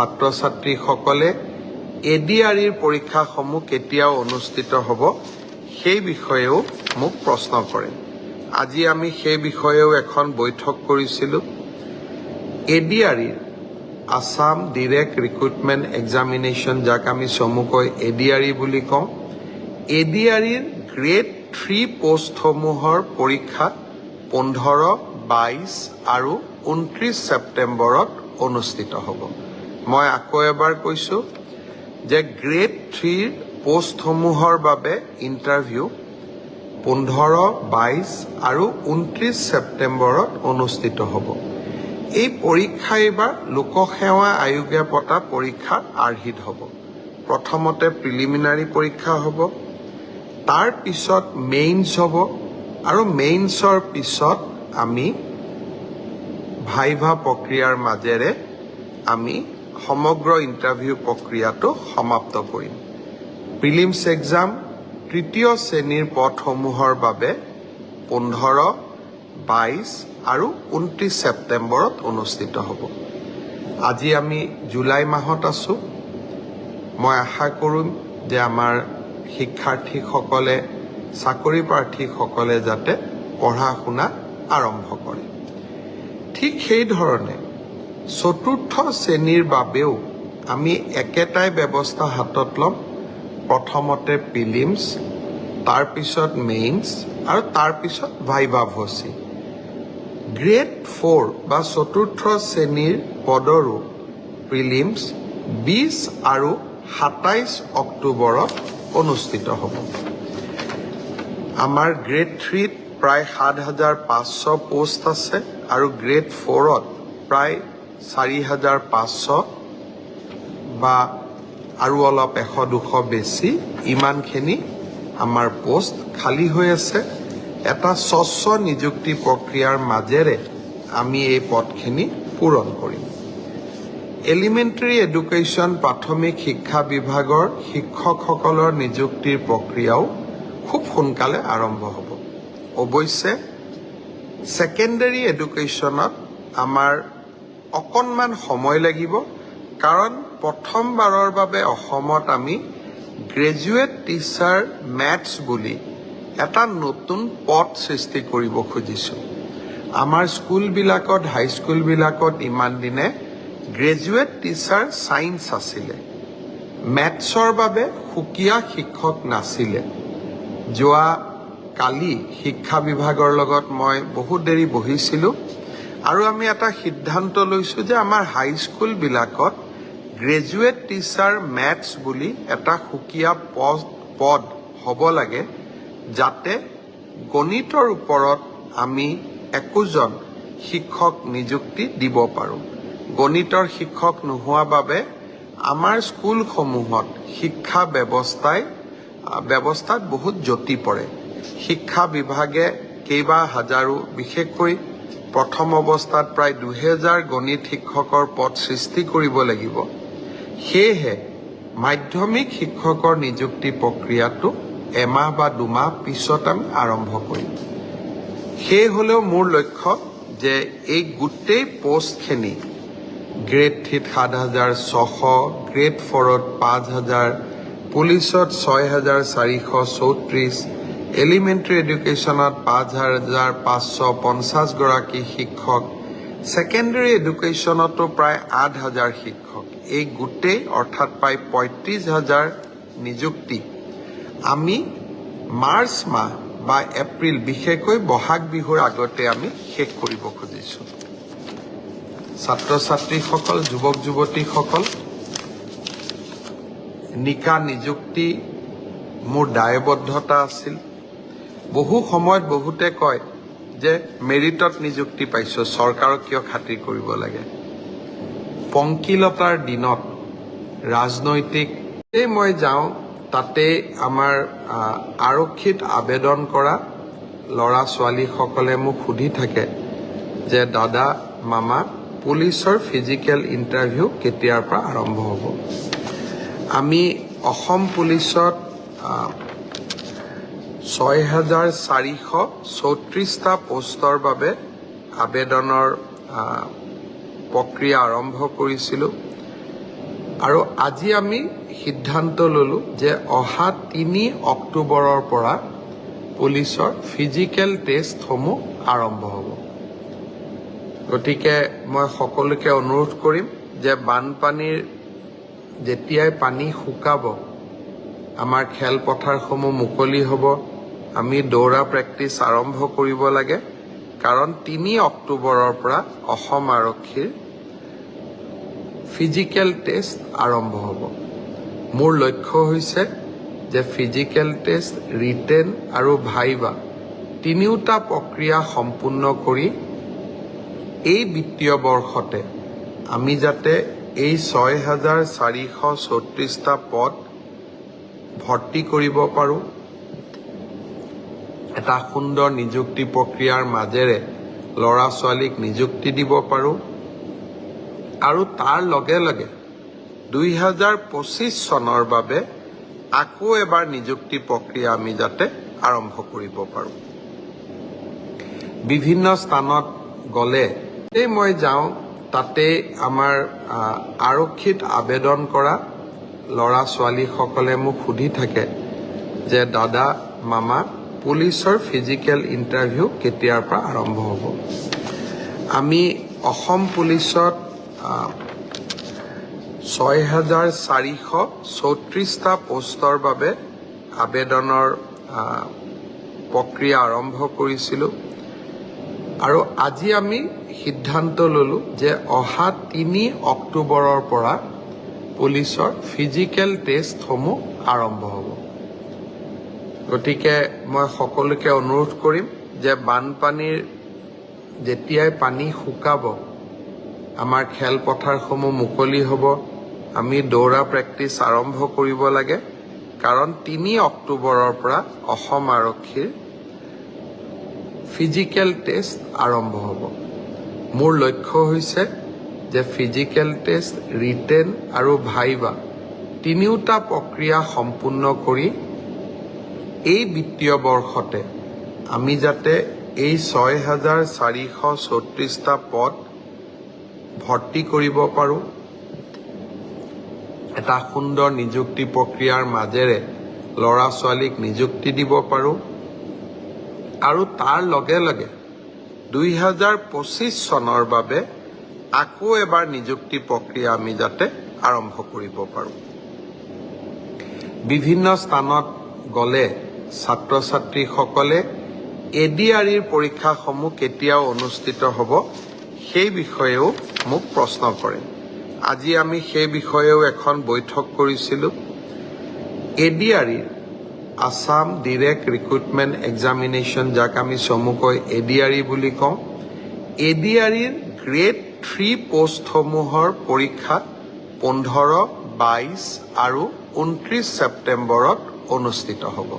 ছাত্ৰ ছাত্ৰীসকলে এ D R ইৰ পৰীক্ষাসমূহ কেতিয়াও অনুষ্ঠিত হ'ব সেই বিষয়েও মোক প্ৰশ্ন কৰে। আজি আমি সেই বিষয়েও এখন বৈঠক কৰিছিলোঁ। এ ডি আৰ ইৰ আছাম ডিৰেক্ট ৰিক্ৰুটমেণ্ট এক্সামিনেশ্যন যাক আমি চমুকৈ এ ডি আৰ বুলি কওঁ এ ডি আৰ ইৰ গ্ৰেড থ্ৰী পষ্টসমূহৰ পৰীক্ষা পোন্ধৰ বাইছ আৰু ঊনত্ৰিছ ছেপ্টেম্বৰত অনুষ্ঠিত হ'ব। মই আকৌ এবাৰ কৈছোঁ যে গ্ৰেড থ্ৰীৰ পষ্টসমূহৰ বাবে ইণ্টাৰভিউ পোন্ধৰ বাইছ আৰু ঊনত্ৰিছ ছেপ্টেম্বৰত অনুষ্ঠিত হ'ব। এই পৰীক্ষা এইবাৰ লোকসেৱা আয়োগে পতা পৰীক্ষাৰ আৰ্হিত হ'ব। প্ৰথমতে প্ৰিলিমিনাৰী পৰীক্ষা হ'ব। তাৰ পিছত মেইনছ হ'ব আৰু মেইনছৰ পিছত আমি ভাইভা প্ৰক্ৰিয়াৰ মাজেৰে আমি সমগ্ৰ ইণ্টাৰভিউ প্ৰক্ৰিয়াটো সমাপ্ত কৰিম। প্ৰিলিমছ এক্সাম তৃতীয় শ্ৰেণীৰ পদসমূহৰ বাবে পোন্ধৰ বাইছ আৰু ঊনত্ৰিছ ছেপ্টেম্বৰত অনুষ্ঠিত হ'ব। আজি আমি জুলাই মাহত আছোঁ। মই আশা কৰিম যে আমাৰ শিক্ষাৰ্থীসকলে চাকৰি প্ৰাৰ্থীসকলে যাতে পঢ়া শুনা আৰম্ভ কৰে। ঠিক সেইধৰণে চতুৰ্থ শ্ৰেণীৰ বাবেও আমি একেটাই ব্যৱস্থা হাতত ল'ম। প্ৰথমতে প্ৰিলিমছ তাৰপিছত মেইনছ আৰু তাৰপিছত ভাইভা ভচি। গ্ৰেড ফ'ৰ বা চতুৰ্থ শ্ৰেণীৰ পদৰো প্ৰিলিমছ বিছ আৰু সাতাইছ অক্টোবৰত অনুষ্ঠিত হ'ব। আমাৰ গ্ৰেড থ্ৰীত প্ৰায় সাত হাজাৰ পাঁচশো পোষ্ট আছে আৰু গ্ৰেড ফ'ৰত প্ৰায় চাৰি হাজাৰ পাঁচশো বা আৰু অলপ এশ দুশ বেছি ইমানখিনি আমাৰ পোষ্ট খালী হৈ আছে। এটা স্বচ্ছ নিযুক্তি প্ৰক্ৰিয়াৰ মাজেৰে আমি এই পদখিনি পূৰণ কৰিম। এলিমেণ্টেৰী এডুকেশ্যন প্ৰাথমিক শিক্ষা বিভাগৰ শিক্ষকসকলৰ নিযুক্তিৰ প্ৰক্ৰিয়াও খুব সোনকালে আৰম্ভ হ'ব। অৱশ্যে ছেকেণ্ডেৰী এডুকেশ্যনত আমাৰ অকণমান সময় লাগিব কাৰণ প্ৰথমবাৰৰ বাবে অসমত আমি গ্ৰেজুৱেট টিচাৰ মেথছ বুলি এটা নতুন পদ সৃষ্টি কৰিব খুজিছোঁ। আমাৰ স্কুলবিলাকত হাইস্কুলবিলাকত ইমান দিনে গ্ৰেজুৱেট টিচাৰ ছায়েন্স আছিলে। মেথছৰ বাবে সুকীয়া শিক্ষক নাছিলে। যোৱা কালি শিক্ষা বিভাগৰ লগত মই বহুত দেৰি বহিছিলোঁ। আৰু আমি এটা সিদ্ধান্ত লৈছোঁ যে আমাৰ হাইস্কুলবিলাকত গ্ৰেজুৱেট টিচাৰ মেথছ বুলি এটা সুকীয়া পদ পদ হ'ব লাগে যাতে গণিতৰ ওপৰত আমি একোজন শিক্ষক নিযুক্তি দিব পাৰোঁ। গণিতৰ শিক্ষক নোহোৱা বাবে আমাৰ স্কুলসমূহত শিক্ষা ব্যৱস্থাই ব্যৱস্থাত বহুত জটি পৰে। শিক্ষা বিভাগে কেইবা হাজাৰো বিশেষকৈ প্ৰথম অৱস্থাত প্ৰায় দুহেজাৰ গণিত শিক্ষকৰ পদ সৃষ্টি কৰিব লাগিব। সেয়েহে মাধ্যমিক শিক্ষকৰ নিযুক্তি প্ৰক্ৰিয়াটো এমাহ বা দুমাহ পিছত আমি আৰম্ভ কৰিম। সেই হ'লেও মোৰ লক্ষ্য যে এই গোটেই পষ্টখিনি গ্ৰেড থ্ৰীত সাত হাজাৰ ছশ গ্ৰেড ফ'ৰত পাঁচ হাজাৰ পুলিচত ছয় হাজাৰ চাৰিশ চৌত্ৰিছ এলিমেণ্টেৰী এডুকেশ্যনত পাঁচ হাজাৰ পাঁচশো পঞ্চাছগৰাকী শিক্ষক ছেকেণ্ডেৰী এডুকেশ্যনতো প্ৰায় আঠ হাজাৰ শিক্ষক। এই গোটেই অৰ্থাৎ প্ৰায় পঁয়ত্ৰিছ হাজাৰ নিযুক্তি। আমি মাৰ্চ মাহ বা এপ্ৰিল বিশেষকৈ বহাগ বিহুৰ আগতে আমি শেষ কৰিব খুজিছোঁ। ছাত্ৰ ছাত্ৰীসকল যুৱক যুৱতীসকল নিকা নিযুক্তি মোৰ দায়বদ্ধতা আছিল। বহু সময়ত বহুতে কয় যে মেৰিটত নিযুক্তি পাইছোঁ চৰকাৰক কিয় খাতিৰ কৰিব লাগে? পংকিলতাৰ দিনত ৰাজনৈতিক এই মই যাওঁ তাতে আমাৰ আৰক্ষীত আবেদন কৰা ল'ৰা ছোৱালীসকলে মোক সুধি থাকে যে দাদা মামা পুলিচৰ ফিজিকেল ইণ্টাৰভিউ কেতিয়াৰ পৰা আৰম্ভ হ'ব? আমি অসম পুলিচত ছয় হাজাৰ চাৰিশ চৌত্ৰিছটা পষ্টৰ বাবে আবেদনৰ প্ৰক্ৰিয়া আৰম্ভ কৰিছিলোঁ। আৰু আজি আমি সিদ্ধান্ত ল'লো যে অহা তিনি অক্টোবৰৰ পৰা পুলিচৰ ফিজিকেল টেষ্টসমূহ আৰম্ভ হ'ব। গতিকে মই সকলোকে অনুৰোধ কৰিম যে বানপানীৰ যেতিয়াই পানী শুকাব, আমাৰ খেলপথাৰসমূহ মুকলি হ'ব আমি দৌৰা প্ৰেক্টিচ আৰম্ভ কৰিব লাগে, কাৰণ তিনি অক্টোবৰৰ পৰা অসম আৰক্ষীৰ ফিজিকেল টেষ্ট আৰম্ভ হ'ব। মোৰ লক্ষ্য হৈছে যে ফিজিকেল টেষ্ট, ৰিটেন আৰু ভাইবা তিনিওটা প্ৰক্ৰিয়া সম্পূৰ্ণ কৰি এই বিত্তীয় বৰ্ষতে আমি যাতে এই ছয় হাজাৰ চাৰিশ চৌত্ৰিছটা পদ ভৰ্তি কৰিব পাৰোঁ। এটা সুন্দৰ নিযুক্তি প্ৰক্ৰিয়াৰ মাজেৰে ল'ৰা ছোৱালীক নিযুক্তি দিব পাৰোঁ। আৰু তাৰ লগে লগে দুই হাজাৰ পঁচিছ চনৰ বাবে আকৌ এবাৰ নিযুক্তি প্ৰক্ৰিয়া আমি যাতে আৰম্ভ কৰিব পাৰোঁ। বিভিন্ন স্থানত গ'লে মই যাওঁ তাতে আমাৰ আৰক্ষীত আবেদন কৰা ল'ৰা ছোৱালীসকলে মোক সুধি থাকে যে দাদা মামা পুলিচৰ ফিজিকেল ইণ্টাৰভিউ কেতিয়াৰ পৰা আৰম্ভ হ'ব? আমি অসম পুলিচত ছয় হাজাৰ চাৰিশ চৌত্ৰিছটা পষ্টৰ বাবে আবেদনৰ প্ৰক্ৰিয়া আৰম্ভ কৰিছিলোঁ। আৰু আজি আমি সিদ্ধান্ত ল'লো যে অহা তিনি অক্টোবৰৰ পৰা পুলিচৰ ফিজিকেল টেষ্টসমূহ আৰম্ভ হ'ব। গতিকে মই সকলোকে অনুৰোধ কৰিম যে বানপানীৰ যেতিয়াই পানী শুকাব আমাৰ খেলপথাৰসমূহ মুকলি হ'ব আমি দৌৰা প্ৰেক্টিচ আৰম্ভ কৰিব লাগে। কাৰণ তিনি অক্টোবৰৰ পৰা অসম আৰক্ষীৰ ফিজিকেল টেষ্ট আৰম্ভ হ'ব। মোৰ লক্ষ্য হৈছে যে ফিজিকেল টেষ্ট ৰিটেন আৰু ভাইবা তিনিওটা প্ৰক্ৰিয়া সম্পূৰ্ণ কৰি এই বিত্তীয় বৰ্ষতে আমি যাতে এই ছয় হাজাৰ চাৰিশ চৌত্ৰিছটা পদ ভৰ্তি কৰিব পাৰোঁ। এটা সুন্দৰ নিযুক্তি প্ৰক্ৰিয়াৰ মাজেৰে ল'ৰা ছোৱালীক নিযুক্তি দিব পাৰোঁ। আৰু তাৰ লগে লগে দুই হাজাৰ পঁচিছ চনৰ বাবে আকৌ এবাৰ নিযুক্তি প্ৰক্ৰিয়া আমি যাতে আৰম্ভ কৰিব পাৰোঁ। বিভিন্ন স্থানত গ'লে ছাত্ৰ ছাত্ৰীসকলে এ ডি আৰ ইৰ পৰীক্ষাসমূহ কেতিয়াও অনুষ্ঠিত হ'ব, সেই বিষয়েও মোক প্ৰশ্ন কৰে। আজি আমি সেই বিষয়েও এখন বৈঠক কৰিছিলোঁ। এ ডি আৰ ইৰ আছাম ডিৰেক্ট ৰিক্ৰুটমেণ্ট এক্সামিনেশ্যন যাক আমি চমুকৈ এ ডি আৰ ই বুলি কওঁ এ ডি আৰ ইৰ গ্ৰেড থ্ৰী পষ্টসমূহৰ পৰীক্ষা পোন্ধৰ, বাইছ আৰু ঊনত্ৰিছ ছেপ্টেম্বৰত অনুষ্ঠিত হ'ব।